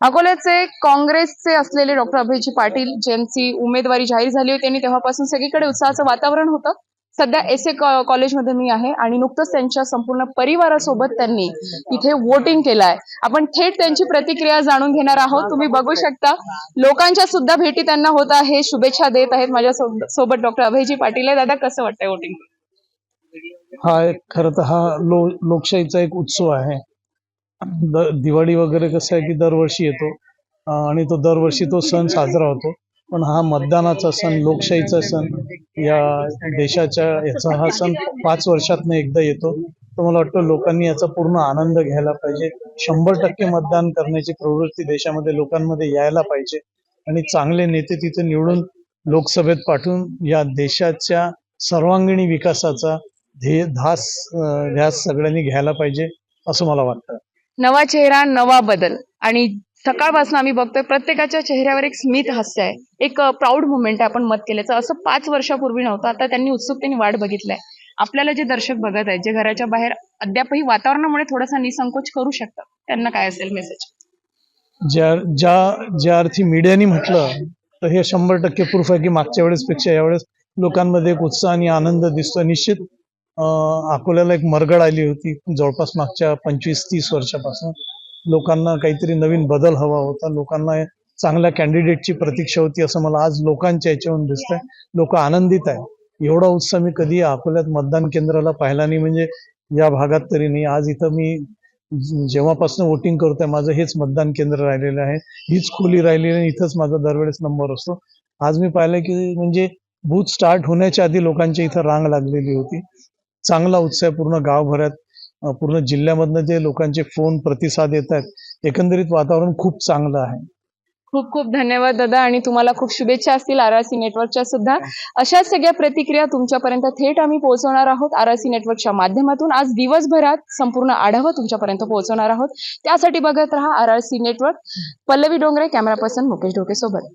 अकोल्याचे काँग्रेसचे असलेले डॉक्टर अभयजी पाटील ज्यांची उमेदवारी जाहीर झाली होती आणि तेव्हापासून सगळीकडे उत्साहाचं वातावरण होतं. सध्या एस ए कॉलेजमध्ये मी आहे आणि नुकतंच त्यांच्या संपूर्ण परिवारासोबत त्यांनी इथे वोटिंग केलंय. आपण थेट त्यांची प्रतिक्रिया जाणून घेणार आहोत. तुम्ही बघू शकता लोकांच्या सुद्धा भेटी त्यांना होत आहे शुभेच्छा देत आहेत माझ्या सोबत डॉक्टर अभयजी पाटील आहे. दादा कसं वाटतंय वोटिंग हा एक खरं तर हा लो लोकशाहीचा एक उत्सव आहे. दिवाळी वगैरे कसं आहे की दरवर्षी येतो. आणि तो दरवर्षी तो सण साजरा होतो. पण हा मतदानाचा सण लोकशाहीचा सण या देशाच्या याचा हा सण पाच वर्षातनं एकदा येतो. तर मला वाटतं लोकांनी याचा पूर्ण आनंद घ्यायला पाहिजे. शंभर टक्के मतदान करण्याची प्रवृत्ती देशामध्ये लोकांमध्ये यायला पाहिजे. आणि चांगले नेते तिथे निवडून लोकसभेत पाठवून या देशाच्या सर्वांगीण विकासाचा ध्येय धास ध्यास सगळ्यांनी घ्यायला पाहिजे असं मला वाटतं. नवा चेहरा नवा बदल. आणि सकाळपासून आम्ही बघतोय प्रत्येकाच्या चेहऱ्यावर एक स्मित हास्य आहे. एक प्राऊड मुवमेंट आहे आपण मत केल्याचं असं पाच वर्षापूर्वी नव्हतं. आता त्यांनी उत्सुकतेने वाट बघितलाय. आपल्याला जे दर्शक बघत आहेत जे घराच्या बाहेर अद्यापही वातावरणामुळे थोडासा निसंकोच करू शकतात त्यांना काय असेल मेसेज ज्या ज्या ज्या अर्थी मीडियाने म्हटलं तर हे शंभर टक्के प्रूफ आहे की मागच्या वेळेस पेक्षा यावेळेस लोकांमध्ये एक उत्साह आणि आनंद दिसतो निश्चित अकोल्याला एक मरगड आली होती. जवळपास मागच्या पंचवीस तीस वर्षापासून. लोकांना काहीतरी नवीन बदल हवा होता. लोकांना चांगल्या कॅन्डिडेटची प्रतीक्षा होती असं मला आज लोकांच्या याच्यावरून दिसतंय. लोक आनंदित आहे एवढा उत्साह मी कधी अकोल्यात मतदान केंद्राला पाहिला नाही. म्हणजे या भागात तरी नाही. आज इथं मी जेव्हापासून वोटिंग करतोय माझं हेच मतदान केंद्र राहिलेलं आहे. हीच खोली राहिलेली आहे. इथंच माझा दरवेळेस नंबर असतो. आज मी पाहिलं की म्हणजे बूथ स्टार्ट होण्याच्या आधी लोकांच्या इथं रांग लागलेली होती. चांगला उत्साह पूर्ण गावभरात पूर्ण जिल्ह्यामधनं जे लोकांचे फोन प्रतिसाद येत आहेत एकंदरीत वातावरण खूप चांगलं आहे. खूप खूप धन्यवाद दादा आणि तुम्हाला खूप शुभेच्छा असतील आर आर सी नेटवर्कच्या सुद्धा. अशाच सगळ्या प्रतिक्रिया तुमच्यापर्यंत थेट आम्ही पोहोचवणार आहोत. आर आर सी नेटवर्कच्या माध्यमातून आज दिवसभरात संपूर्ण आढावा तुमच्यापर्यंत पोहोचवणार आहोत. त्यासाठी बघत राहा R R C network. Pallavi Dongre camera person Mukesh Dhoke सोबत.